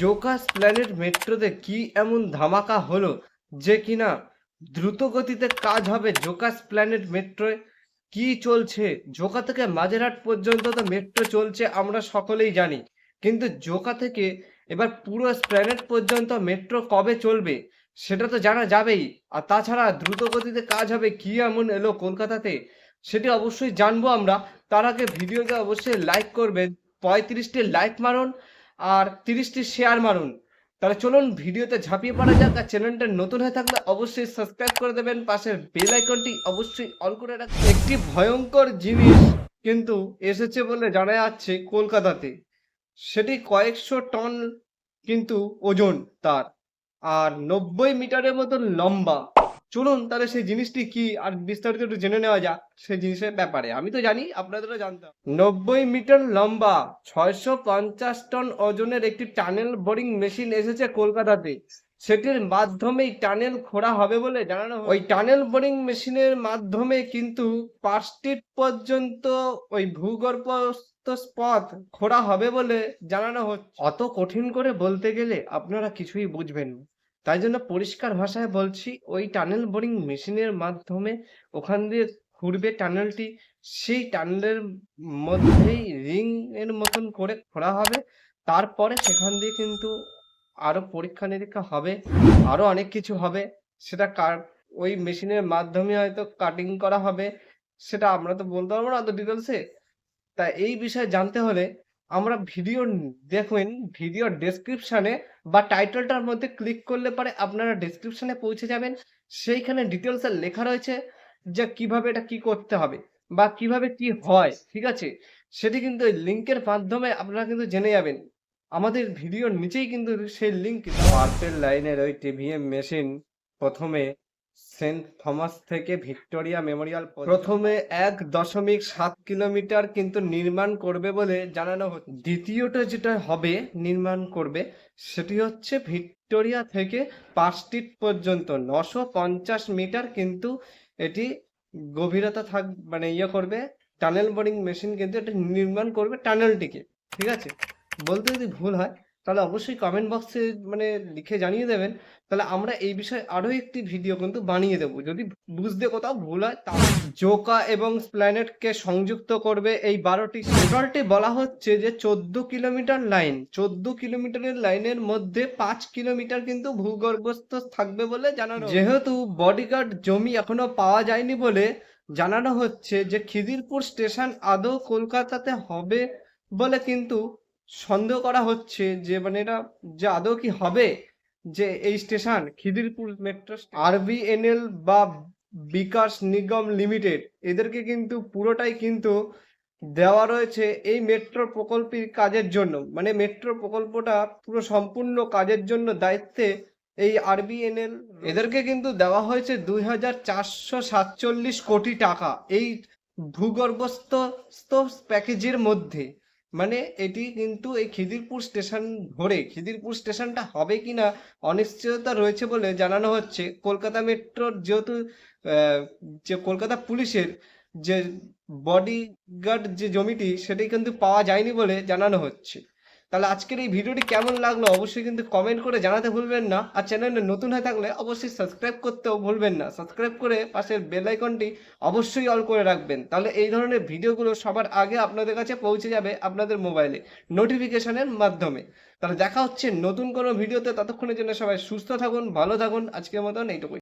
জোকাস planet মেট্রোতে কি এমন ধামাকা হলো যে কিনা দ্রুত গতিতে কাজ হবে জোকাস প্ল্যানেট মেট্রোয়? কি চলছে? জোকা থেকে মাঝেরহাট পর্যন্ত তো মেট্রো চলছে, আমরা সকলেই জানি। কিন্তু জোকা থেকে এবার পুরো প্ল্যানেট পর্যন্ত মেট্রো কবে চলবে, সেটা তো জানা যাবেই। আর তাছাড়া দ্রুত গতিতে কাজ হবে কি এমন এলো কলকাতাতে, সেটি অবশ্যই জানব আমরা। তার আগে ভিডিওকে অবশ্যই লাইক করবেন, পঁয়ত্রিশটি লাইক মারুন আর তিরিশটি শেয়ার মারুন। তাহলে চলুন ভিডিওতে ঝাঁপিয়ে পড়া যাক, আর চ্যানেলটা নতুন হয়ে থাকলে অবশ্যই সাবস্ক্রাইব করে দেবেন। পাশের বেল আইকনটি অবশ্যই অল করে রাখবেন একটি ভয়ঙ্কর জিনিস কিন্তু এসেছে বলে জানা যাচ্ছে কলকাতাতে। সেটি কয়েকশো টন কিন্তু ওজন তার, আর নব্বই মিটারের মতো লম্বা। চলুন তাহলে সেই জিনিসটি কি? আর বিস্তারিত একটু জেনে নেওয়া যাক সেই জিনিসের ব্যাপারে। আমি তো জানি, আপনাদেরও জানতে হবে। নব্বই মিটার লম্বা, ছয়শো পঞ্চাশ টন ওজনের একটি টানেল বোরিং মেশিন এসেছে কলকাতাতে। সেটির মাধ্যমেই টানেল খোঁড়া হবে বলে জানানো ওই টানেল বোরিং মেশিনের মাধ্যমে কিন্তু পাঁচ ফিট পর্যন্ত ওই ভূগর্ভস্থ পথ খোঁড়া হবে বলে জানানো হচ্ছে। অত কঠিন করে বলতে গেলে আপনারা কিছুই বুঝবেন না। তাই জন্য পরিষ্কার ভাষায় বলছি, ওই টানেল বোরিং মেশিনের মাধ্যমে ওখান দিয়ে ঘুরবে টানেলটি সেই টানেলের মধ্যেই রিং এর মতন করে খোঁড়া হবে। তারপরে সেখান দিয়ে কিন্তু আরও পরীক্ষা নিরীক্ষা হবে, আরও অনেক কিছু হবে। সেটা কার ওই মেশিনের মাধ্যমে হয়তো কাটিং করা হবে, সেটা আমরা তো বলতে পারব না অত ডিটেলসে তা এই বিষয়ে জানতে হলে আমরা ভিডিও দেখুন ভিডিও ডেসক্রিপশানে বা টাইটেলটার মধ্যে ক্লিক করলে পরে আপনারা ডেসক্রিপশানে পৌঁছে যাবেন। সেইখানে ডিটেলসে লেখা রয়েছে যে কীভাবে এটা কি করতে হবে বা কীভাবে কি হয়, ঠিক আছে? সেটি কিন্তু ওই লিঙ্কের মাধ্যমে আপনারা কিন্তু জেনে যাবেন। আমাদের ভিডিওর নিচেই কিন্তু সেই লিঙ্ক পার্পেল লাইনের ওই টিভিএম মেশিন প্রথমে সেন্ট থমাস থেকে ভিক্টোরিয়া মেমোরিয়াল প্রথমে এক দশমিক সাত কিলোমিটার কিন্তু নির্মাণ করবে বলে জানানো হচ্ছে। দ্বিতীয়টা যেটা হবে নির্মাণ করবে, সেটি হচ্ছে ভিক্টোরিয়া থেকে পাঁচ পর্যন্ত। নশো পঞ্চাশ মিটার কিন্তু এটি গভীরতা থাক মানে ইয়ে করবে, টানেল বোরিং মেশিন কিন্তু এটা নির্মাণ করবে টানেলটিকে। ঠিক আছে? বলতে যদি ভুল হয় তাহলে অবশ্যই কমেন্ট বক্সে মানে লিখে জানিয়ে দেবেন। তাহলে আমরা এই বিষয়ে আরও একটি ভিডিও কিন্তু বানিয়ে দেবো। যদি বুঝতে কোথাও ভুল হয় তা জোকা এবং স্প্ল্যানেটকে সংযুক্ত করবে এই বারোটি টোটালটি বলা হচ্ছে যে চোদ্দ কিলোমিটার লাইন চোদ্দ কিলোমিটারের লাইনের মধ্যে পাঁচ কিলোমিটার কিন্তু ভূগর্ভস্থ থাকবে বলে জানানো যেহেতু বডিগার্ড জমি এখনও পাওয়া যায়নি বলে জানানো হচ্ছে যে খিদিরপুর স্টেশন আদৌ কলকাতাতে হবে বলে কিন্তু সন্দেহ করা হচ্ছে যে মানে এটা যে আদৌ কি হবে যে এই স্টেশন? খিদিরপুর মেট্রো আরবিএনএল বা বিকাশ নিগম লিমিটেড এদেরকে কিন্তু পুরোটাই কিন্তু দেওয়া রয়েছে এই মেট্রো প্রকল্পের কাজের জন্য। মানে মেট্রো প্রকল্পটা পুরো সম্পূর্ণ কাজের জন্য দায়িত্বে এই আরবিএনএল এদেরকে কিন্তু দেওয়া হয়েছে দুই হাজার চারশো সাতচল্লিশ কোটি টাকা এই ভূগর্ভস্থ প্যাকেজের মধ্যে। মানে এটি কিন্তু এই খিদিরপুর স্টেশন ধরে, খিদিরপুর স্টেশনটা হবে কি না অনিশ্চয়তা রয়েছে বলে জানানো হচ্ছে। কলকাতা মেট্রোর যেহেতু যে কলকাতা পুলিশের যে বডিগার্ড যে জমিটি, সেটি কিন্তু পাওয়া যায়নি বলে জানানো হচ্ছে। তাহলে আজকের এই ভিডিওটি কেমন লাগল অবশ্যই কিন্তু কমেন্ট করে জানাতে ভুলবেন না। আর চ্যানেলে নতুন হয়ে থাকলে অবশ্যই সাবস্ক্রাইব করতেও ভুলবেন না। সাবস্ক্রাইব করে পাশের বেল আইকনটি অবশ্যই অল করে রাখবেন। তাহলে এই ধরনের ভিডিওগুলো সবার আগে আপনাদের কাছে পৌঁছে যাবে আপনাদের মোবাইলে নোটিফিকেশনের মাধ্যমে। তাহলে দেখা হচ্ছে নতুন কোনো ভিডিওতে ততক্ষণের জন্য সবাই সুস্থ থাকুন, ভালো থাকুন। আজকের মতন এইটুকুই।